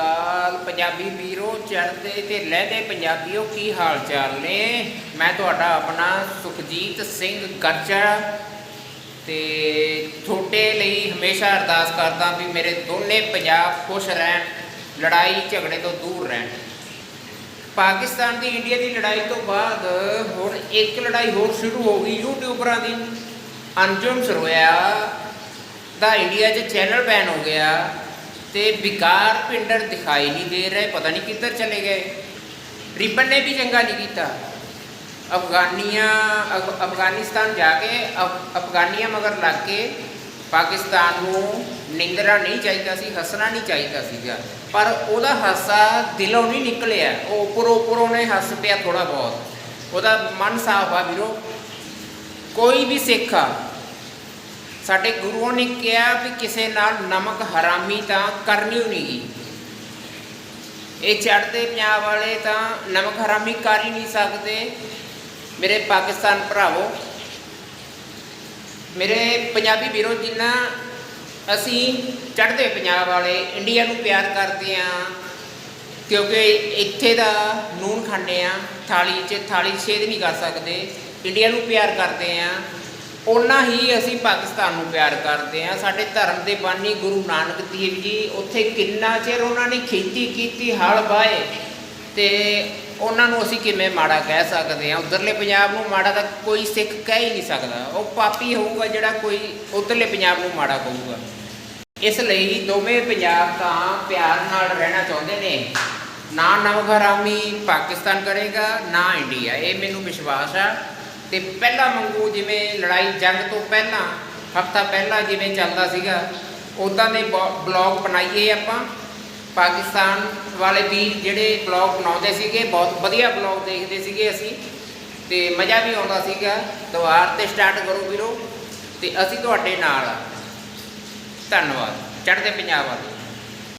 ਅਕਾਲ, ਪੰਜਾਬੀ ਵੀਰੋ, ਚੜ੍ਹਦੇ ਤੇ ਲਹਿਦੇ ਪੰਜਾਬੀਓ, ਕੀ ਹਾਲ ਚਾਲ ਨੇ? ਮੈਂ ਤੁਹਾਡਾ ਆਪਣਾ ਸੁਖਜੀਤ ਸਿੰਘ ਗਰਚਾ ਤੇ ਤੁਹਾਡੇ ਲਈ ਹਮੇਸ਼ਾ ਅਰਦਾਸ ਕਰਦਾ ਵੀ ਮੇਰੇ ਦੋਨੇ ਪੰਜਾਬ ਖੁਸ਼ ਰਹਿਣ, ਲੜਾਈ ਝਗੜੇ ਤੋਂ ਦੂਰ ਰਹਿਣ। ਪਾਕਿਸਤਾਨ ਦੀ ਇੰਡੀਆ ਦੀ ਲੜਾਈ ਤੋਂ ਬਾਅਦ ਹੁਣ ਇੱਕ ਲੜਾਈ ਹੋਰ ਸ਼ੁਰੂ ਹੋ ਗਈ। ਯੂਟਿਊਬਰਾਂ ਦੀ ਅੰਜੁਮ ਸਰੋਇਆ ਦਾ ਇੰਡੀਆ 'ਚ ਚੈਨਲ ਬੈਨ ਹੋ ਗਿਆ। ਤੇ ਵਿਕਾਰ ਪਿੰਡਰ ਦਿਖਾਈ ਨਹੀਂ ਦੇ ਰਹੇ, ਪਤਾ ਨਹੀਂ ਕਿੱਧਰ ਚਲੇ ਗਏ। ਰਿਬਨ ਨੇ ਵੀ ਚੰਗਾ ਨਹੀਂ ਕੀਤਾ। ਅਫਗਾਨੀਆਂ ਅਫਗਾਨਿਸਤਾਨ ਜਾ ਕੇ, ਅਫ- ਅਫਗਾਨੀਆਂ ਮਗਰ ਲੱਗ ਕੇ ਪਾਕਿਸਤਾਨ ਨੂੰ ਨਿੰਦਰਾ ਨਹੀਂ ਚਾਹੀਦਾ ਸੀ, ਹੱਸਣਾ ਨਹੀਂ ਚਾਹੀਦਾ ਸੀਗਾ। ਪਰ ਉਹਦਾ ਹਾਸਾ ਦਿਲੋਂ ਨਹੀਂ ਨਿਕਲਿਆ। ਉਹ ਉੱਪਰੋਂ ਉੱਪਰੋਂ ਨੇ ਹੱਸ ਪਿਆ ਥੋੜਾ ਬਹੁਤ। ਉਹਦਾ ਮਨ ਸਾਫ਼ ਆ ਵੀਰੋ। ਕੋਈ ਵੀ ਸਿੱਖ ਆ ਸਾਡੇ ਗੁਰੂਆਂ ਨੇ ਕਿਹਾ ਵੀ ਕਿਸੇ ਨਾਲ ਨਮਕ ਹਰਾਮੀ ਤਾਂ ਕਰਨੀ ਨਹੀਂ ਗੀ ਇਹ ਚੜ੍ਹਦੇ ਪੰਜਾਬ ਵਾਲੇ ਤਾਂ ਨਮਕ ਹਰਾਮੀ ਕਰ ਹੀ ਨਹੀਂ ਸਕਦੇ। ਮੇਰੇ ਪਾਕਿਸਤਾਨ ਭਰਾਵੋ, ਮੇਰੇ ਪੰਜਾਬੀ ਵੀਰੋ ਜਿੰਨਾ ਅਸੀਂ ਚੜ੍ਹਦੇ ਪੰਜਾਬ ਵਾਲੇ, ਇੰਡੀਆ ਨੂੰ ਪਿਆਰ ਕਰਦੇ ਆ ਕਿਉਂਕਿ ਇੱਥੇ ਦਾ ਨੂਨ ਖਾਂਦੇ ਆ ਥਾਲੀ 'ਚ ਥਾਲੀ ਛੇਦ ਨਹੀਂ ਕਰ ਸਕਦੇ। ਇੰਡੀਆ ਨੂੰ ਪਿਆਰ ਕਰਦੇ ਆ ਓਨਾ ਹੀ ਅਸੀਂ ਪਾਕਿਸਤਾਨ ਨੂੰ ਪਿਆਰ ਕਰਦੇ ਆ ਸਾਡੇ ਧਰਮ ਦੇ ਬਾਨੀ ਗੁਰੂ ਨਾਨਕ ਦੇਵ ਜੀ, ਉੱਥੇ ਕਿੰਨਾ ਚਿਰ ਉਹਨਾਂ ਨੇ ਖੇਤੀ ਕੀਤੀ, ਹਲ ਵਾਏ ਤੇ ਉਹਨਾਂ ਨੂੰ ਅਸੀਂ ਕਿਵੇਂ ਮਾੜਾ ਕਹਿ ਸਕਦੇ ਆ ਉਧਰਲੇ ਪੰਜਾਬ ਨੂੰ ਮਾੜਾ ਤਾਂ ਕੋਈ ਸਿੱਖ ਕਹਿ ਹੀ ਨਹੀਂ ਸਕਦਾ। ਉਹ ਪਾਪੀ ਹੋਊਗਾ ਜਿਹੜਾ ਕੋਈ ਉਧਰਲੇ ਪੰਜਾਬ ਨੂੰ ਮਾੜਾ ਕਹੂਗਾ। ਇਸ ਲਈ ਦੋਵੇਂ ਪੰਜਾਬ ਤਾਂ ਪਿਆਰ ਨਾਲ ਰਹਿਣਾ ਚਾਹੁੰਦੇ ਨੇ। ਨਾ ਨਵ ਹਰਾਮੀ ਪਾਕਿਸਤਾਨ ਕਰੇਗਾ, ਨਾ ਇੰਡੀਆ। ਇਹ ਮੈਨੂੰ ਵਿਸ਼ਵਾਸ ਆ। ਤੇ ਪਹਿਲਾਂ ਮੰਗੂ ਜਿਵੇਂ ਲੜਾਈ ਜੰਗ ਤੋਂ ਪਹਿਲਾਂ, ਹਫਤਾ ਪਹਿਲਾਂ ਜਿਵੇਂ ਚੱਲਦਾ ਸੀਗਾ ਉਦਾਂ ਦੇ ਬਲੌਗ ਬਣਾਈਏ ਆਪਾਂ। ਪਾਕਿਸਤਾਨ ਵਾਲੇ ਵੀਰ ਜਿਹੜੇ ਬਲੌਗ ਬਣਾਉਂਦੇ ਸੀਗੇ, ਬਹੁਤ ਵਧੀਆ ਬਲੌਗ ਦੇਖਦੇ ਸੀਗੇ ਅਸੀਂ। ਤੇ ਮਜ਼ਾ ਵੀ ਆਉਂਦਾ ਸੀਗਾ। ਦੁਆਰ ਤੇ ਸਟਾਰਟ ਕਰੋ ਵੀਰੋ। ਤੇ ਅਸੀਂ ਤੁਹਾਡੇ ਨਾਲ ਆ। ਧੰਨਵਾਦ। ਚੜ੍ਹਦੇ ਪੰਜਾਬ ਵਾਲੇ।